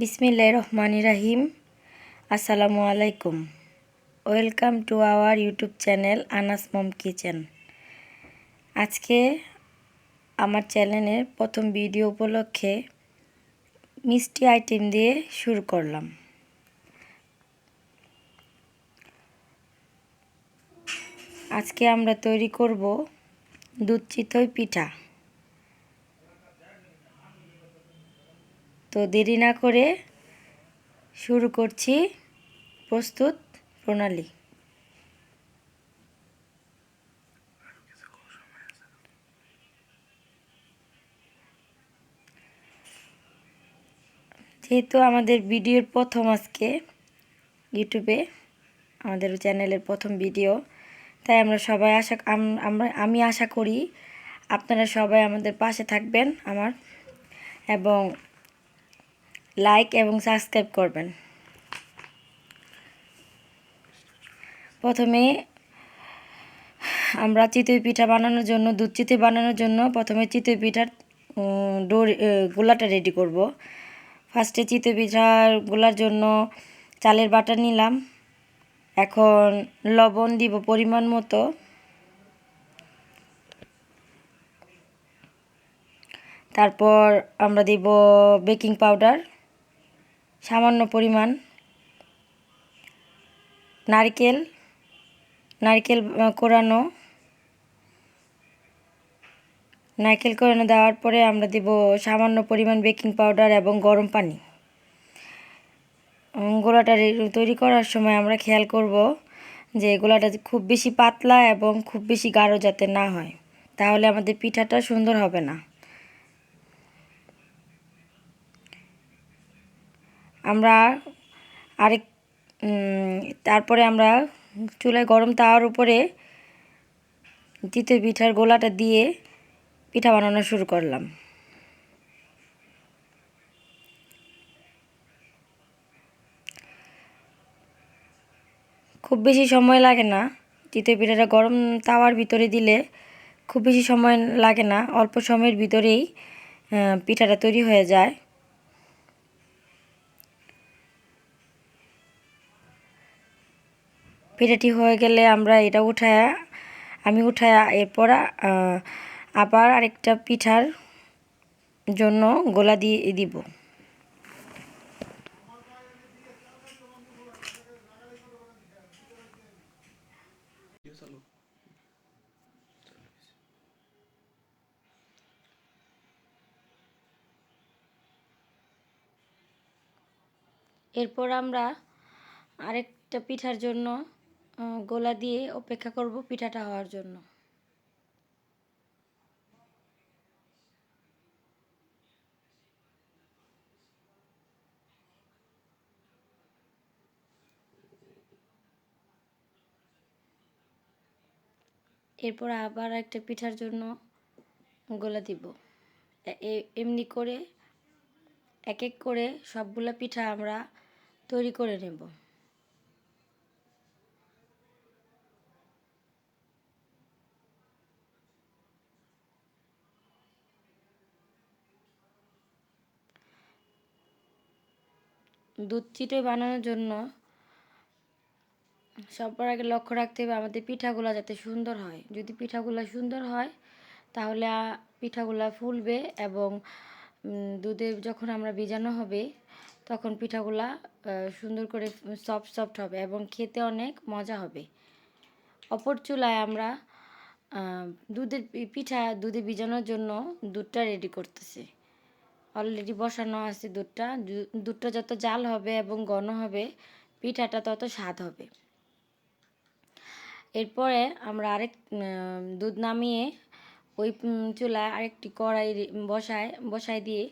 বিসমিল্লাহ রহমান রাহিম আসসালামু আলাইকুম। Welcome to our YouTube channel Anas mom kitchen. আজকে আমার চ্যানেলের প্রথম ভিডিও উপলক্ষে মিষ্টি আইটেম দিয়ে শুরু করলাম। আজকে আমরা তৈরি করব দুধ চিতই পিঠা। তো দেরি না করে শুরু করছি প্রস্তুত প্রণালী। যেহেতু আমাদের ভিডিওর প্রথম আজকে ইউটিউবে, আমাদের চ্যানেলের প্রথম ভিডিও, তাই আমরা সবাই আশা আমরা, আমি আশা করি আপনারা সবাই আমাদের পাশে থাকবেন আমার, এবং লাইক এবং সাবস্ক্রাইব করবেন। প্রথমে আমরা চিতই পিঠা বানানোর জন্য, দুধ চিতই বানানোর জন্য প্রথমে চিতই পিঠার ডোর গোলাটা রেডি করব। ফার্স্টে চিতই পিঠার গোলার জন্য চালের বাটা নিলাম। এখন লবণ দিব পরিমাণ মতো। তারপর আমরা দিব বেকিং পাউডার। সামান্য পরিমাণ নারকেল নারকেল কোরানো। নারকেল কোরানো দেওয়ার পরে আমরা দেব সামান্য পরিমাণ বেকিং পাউডার এবং গরম পানি। গোলাটা তৈরি করার সময় আমরা খেয়াল করব যে গোলাটা খুব বেশি পাতলা এবং খুব বেশি গাঢ় যাতে না হয়। তাহলে আমাদের পিঠাটা সুন্দর হবে না। আমরা আরেক তারপরে আমরা চুলায় গরম তাওয়ার উপরে চিতই পিঠার গোলাটা দিয়ে পিঠা বানানো শুরু করলাম। খুব বেশি সময় লাগে না। চিতই পিঠাটা গরম তাওয়ার ভিতরে দিলে খুব বেশি সময় লাগে না। অল্প সময়ের ভিতরেই পিঠাটা তৈরি হয়ে যায়। পিঠাটি হয়ে গেলে আমরা এটা উঠায়, আমি উঠায় এরপর আবার আরেকটা পিঠার জন্য গোলা দিয়ে দিব। এরপর আমরা আরেকটা পিঠার জন্য গোলা দিয়ে অপেক্ষা করব পিঠাটা হওয়ার জন্য। এরপর আবার একটা পিঠার জন্য গোলা দিব। এমনি করে এক এক করে সবগুলো পিঠা আমরা তৈরি করে নেব। দুধ চিটে বানানোর জন্য সবার আগে লক্ষ্য রাখতে হবে আমাদের পিঠাগুলো যাতে সুন্দর হয়। যদি পিঠাগুলা সুন্দর হয়, তাহলে পিঠাগুলা ফুলবে এবং দুধে যখন আমরা ভিজানো হবে, তখন পিঠাগুলা সুন্দর করে সফট সফট হবে এবং খেতে অনেক মজা হবে। অপর চুলায় আমরা দুধের পিঠা দুধে ভিজানোর জন্য দুধটা রেডি করতেছি। অলরেডি বসানো আছে দুধটা। দুধটা যত জাল হবে এবং ঘন হবে, পিঠাটা তত স্বাদ হবে। এরপরে আমরা আরেক দুধ নামিয়ে ওই চুলায় আরেকটি কড়াই বসায় বসায় দিয়ে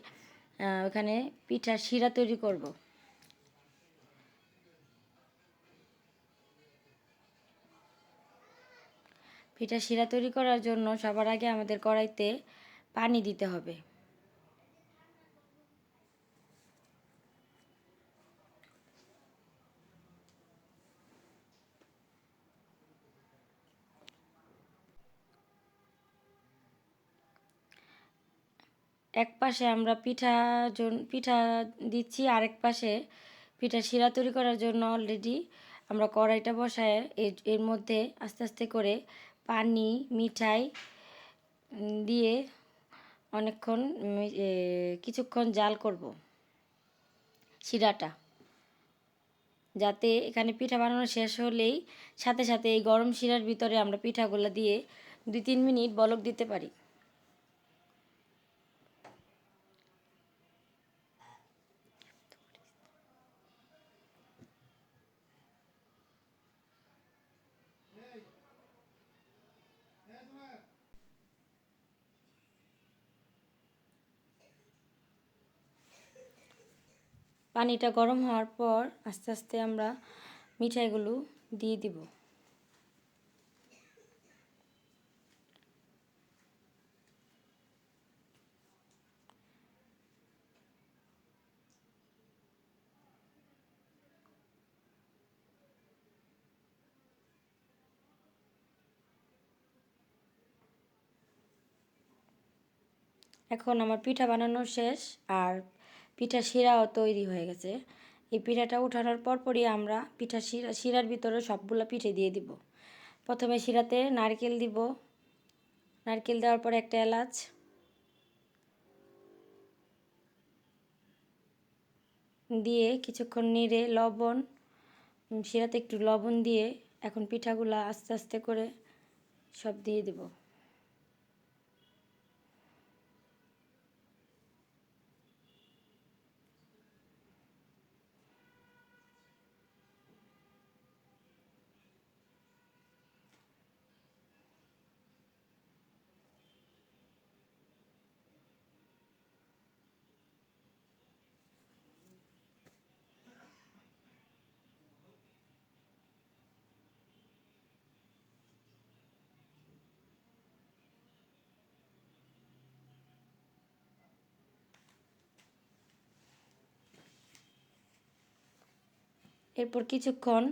ওখানে পিঠার শিরা তৈরি করব। পিঠা শিরা তৈরি করার জন্য সবার আগে আমাদের কড়াইতে পানি দিতে হবে। এক পাশে আমরা পিঠা পিঠা দিচ্ছি, আরেক পাশে পিঠা শিরা তৈরি করার জন্য অলরেডি আমরা কড়াইটা বসায়, এর এর মধ্যে আস্তে আস্তে করে পানি, মিঠাই দিয়ে অনেকক্ষণ কিছুক্ষণ জাল করব শিরাটা। যাতে এখানে পিঠা বানানো শেষ হলেই সাথে সাথে এই গরম শিরার ভিতরে আমরা পিঠাগুলো দিয়ে দুই তিন মিনিট বলক দিতে পারি। পানিটা গরম হওয়ার পর আস্তে আস্তে আমরা মিঠাইগুলো দিয়ে দিব। এখন আমার পিঠা বানানো শেষ আর পিঠা শিরাও তৈরি হয়ে গেছে। এই পিঠাটা উঠানোর পরপরই আমরা পিঠা শিরা, শিরার ভিতরে সবগুলো পিঠে দিয়ে দিব। প্রথমে শিরাতে নারকেল দিব। নারকেল দেওয়ার পর একটা এলাচ। দিয়ে কিছুক্ষণ নেড়ে লবণ শিরাতে একটু লবণ দিয়ে এখন পিঠাগুলো আস্তে আস্তে করে সব দিয়ে দেব। এরপর কিছুক্ষণ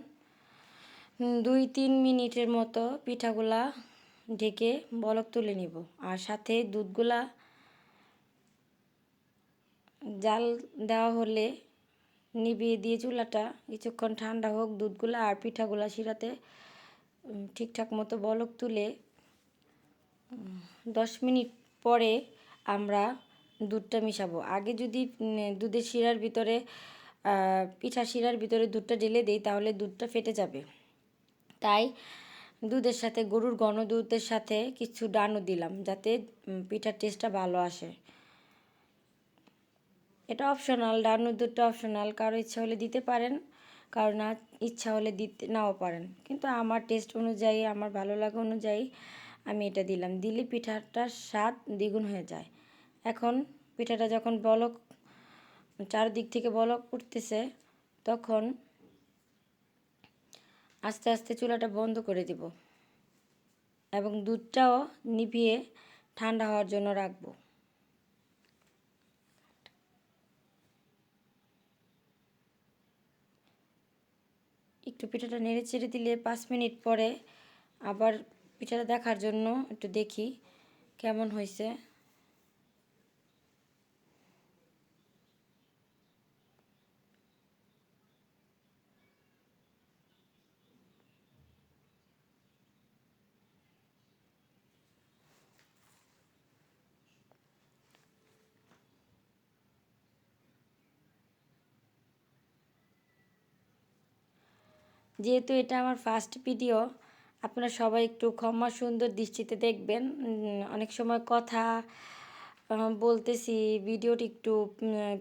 দুই তিন মিনিটের মতো পিঠাগুলা ঢেকে বলক তুলে নিব। আর সাথে দুধগুলা জাল দেওয়া হলে নিভিয়ে দিয়ে চুলাটা কিছুক্ষণ ঠান্ডা হোক, দুধগুলা আর পিঠাগুলা শিরাতে ঠিকঠাক মতো বলক তুলে দশ মিনিট পরে আমরা দুধটা মিশাবো। আগে যদি দুধের শিরার ভিতরে পিঠা শিরার ভিতরে দুধটা ঢেলে দিই, তাহলে দুধটা ফেটে যাবে। তাই দুধের সাথে, গরুর ঘন দুধের সাথে কিছু ডানও দিলাম, যাতে পিঠার টেস্টটা ভালো আসে। এটা অপশনাল ডানুর দুধটা অপশনাল কারও ইচ্ছা হলে দিতে পারেন, কারও না, ইচ্ছা হলে দিতে, নাও পারেন। কিন্তু আমার টেস্ট অনুযায়ী, আমার ভালো লাগা অনুযায়ী আমি এটা দিলাম। দিলে পিঠাটার স্বাদ দ্বিগুণ হয়ে যায়। এখন পিঠাটা যখন বলক চারদিক থেকে বলক উঠতেছে, তখন আস্তে আস্তে চুলাটা বন্ধ করে দিব এবং দুধটাও নিভিয়ে ঠান্ডা হওয়ার জন্য রাখব। একটু পিঠাটা নেড়ে চেড়ে দিলে পাঁচ মিনিট পরে আবার পিঠাটা দেখার জন্য একটু দেখি কেমন হয়েছে। যেহেতু এটা আমার ফার্স্ট ভিডিও আপনারা সবাই একটু ক্ষমা সুন্দর দৃষ্টিতে দেখবেন। অনেক সময় কথা বলতেছি ভিডিওটি একটু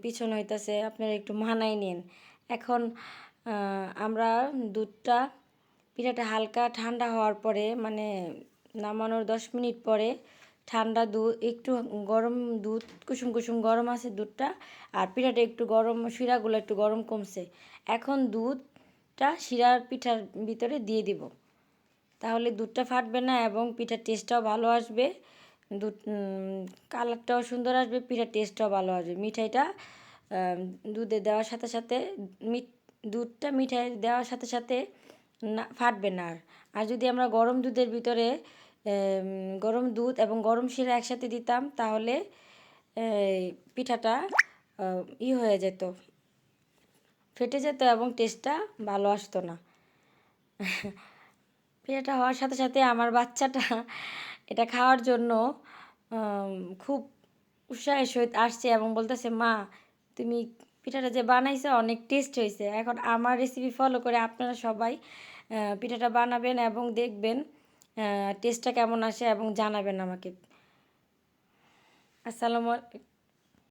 পিছন হইতাছে, আপনারা একটু মানাই নিন। এখন আমরা দুধটা পিঠাটা হালকা ঠান্ডা হওয়ার পরে মানে নামানোর দশ মিনিট পরে ঠান্ডা দুধ একটু গরম দুধ, কুসুম কুসুম গরম আছে দুধটা, আর পিঠাটা একটু গরম, শিরাগুলো একটু গরম কমছে। এখন দুধটা শিরার পিঠার ভিতরে দিয়ে দিব। তাহলে দুধটা ফাটবে না এবং পিঠার টেস্টটাও ভালো আসবে। দুধ কালারটাও সুন্দর আসবে, পিঠার টেস্টটাও ভালো আসবে। মিঠাইটা দুধে দেওয়ার সাথে সাথে দুধটা মিঠাই দেওয়ার সাথে সাথে না, ফাটবে না আর। আর যদি আমরা গরম দুধের ভিতরে গরম দুধ এবং গরম শিরা একসাথে দিতাম, তাহলে পিঠাটা ই হয়ে যেত। ফেটে যেত এবং টেস্টটা ভালো আসতো না। পিঠাটা হওয়ার সাথে সাথে আমার বাচ্চাটা এটা খাওয়ার জন্য খুব উৎসাহের সহিত আসছে এবং বলতেছে, মা, তুমি পিঠাটা যে বানাইছো অনেক টেস্ট হয়েছে। এখন আমার রেসিপি ফলো করে আপনারা সবাই পিঠাটা বানাবেন এবং দেখবেন টেস্টটা কেমন আসে এবং জানাবেন আমাকে। আসসালামু আলাইকুম।